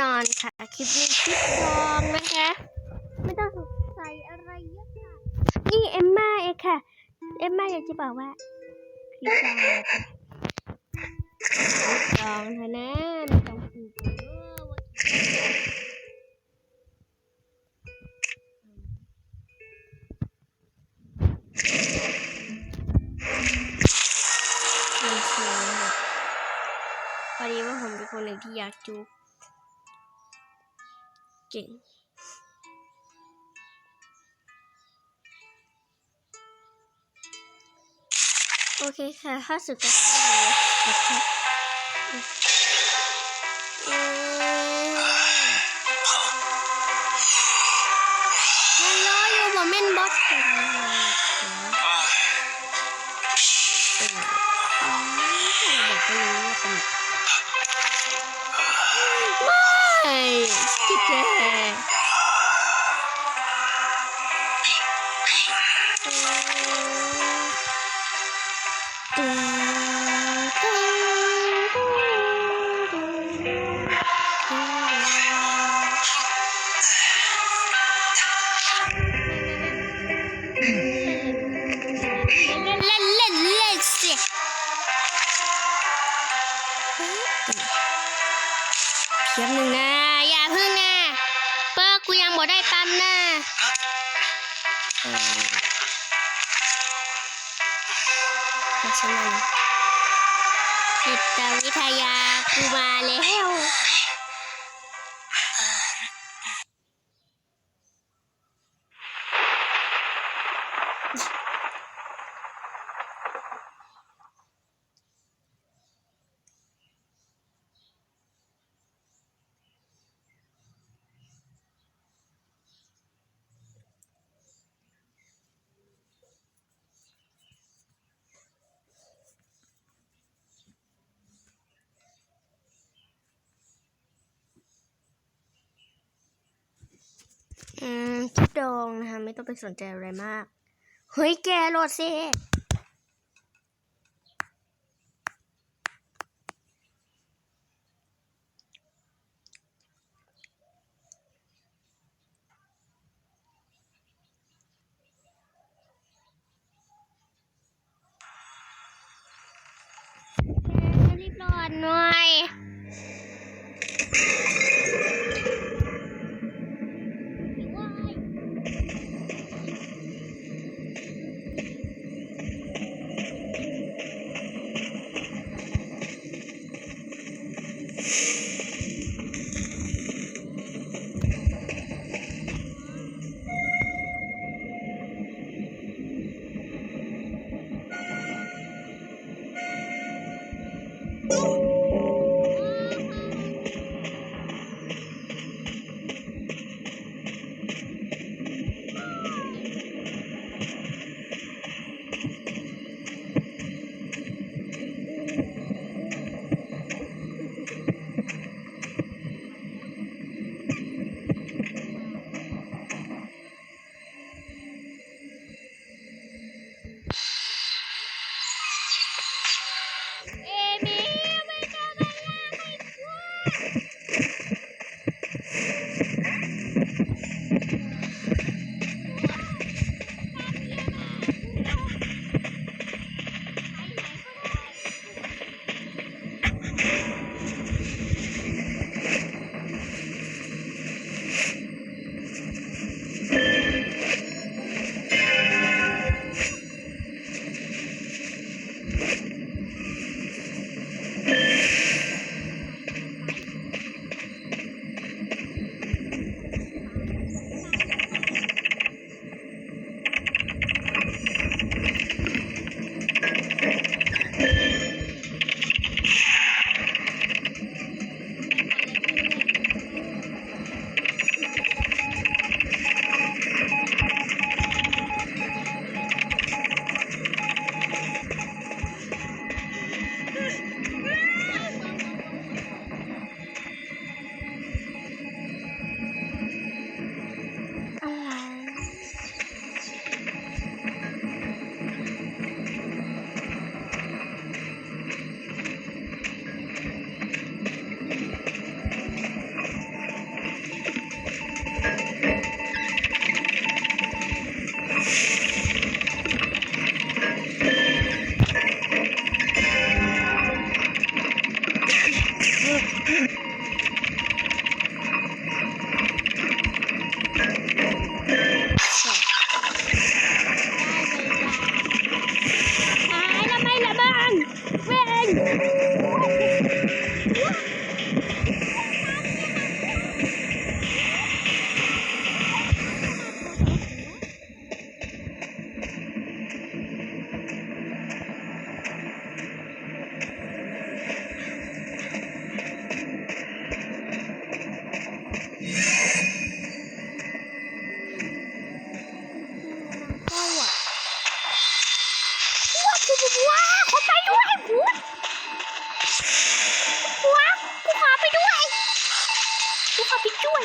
นอนค่ะ คลิปนี้คลิปดองนะคะ ไม่ต้องสงสัยอะไรเยอะค่ะ นี่เอมม่าเองค่ะ เอมม่าอยากจะบอกว่าคลิปดองนะคะคลิปดองเธอะนะไม่ต้องพูดเยอะว่าไม่เชื่อนะคะพอดีว่าผมเป็นคนหนึ่งที่อยากจุก เก่ง โอเคค่ะถ้าสุดก็เข้าเลยนะคะเอ่อฮัลโหลอยู่บนเมนบอส เพียบหนึ่งนะอย่าพึ่งนะเปิ้ลกูยังบ่ได้ปั๊มนะมาชนมจิตวิทยากูมาแล้ว อืมคิดดองนะคะ ไม่ต้องไปสนใจอะไรมาก เฮ้ยแกโหลดสิแกรีบโหลดหน่อย ทุกคนไปช่วย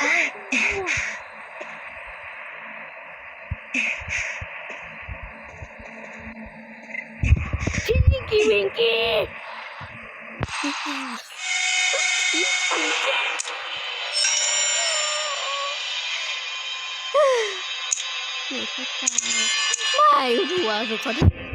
Pinky Winky. My, who was recording?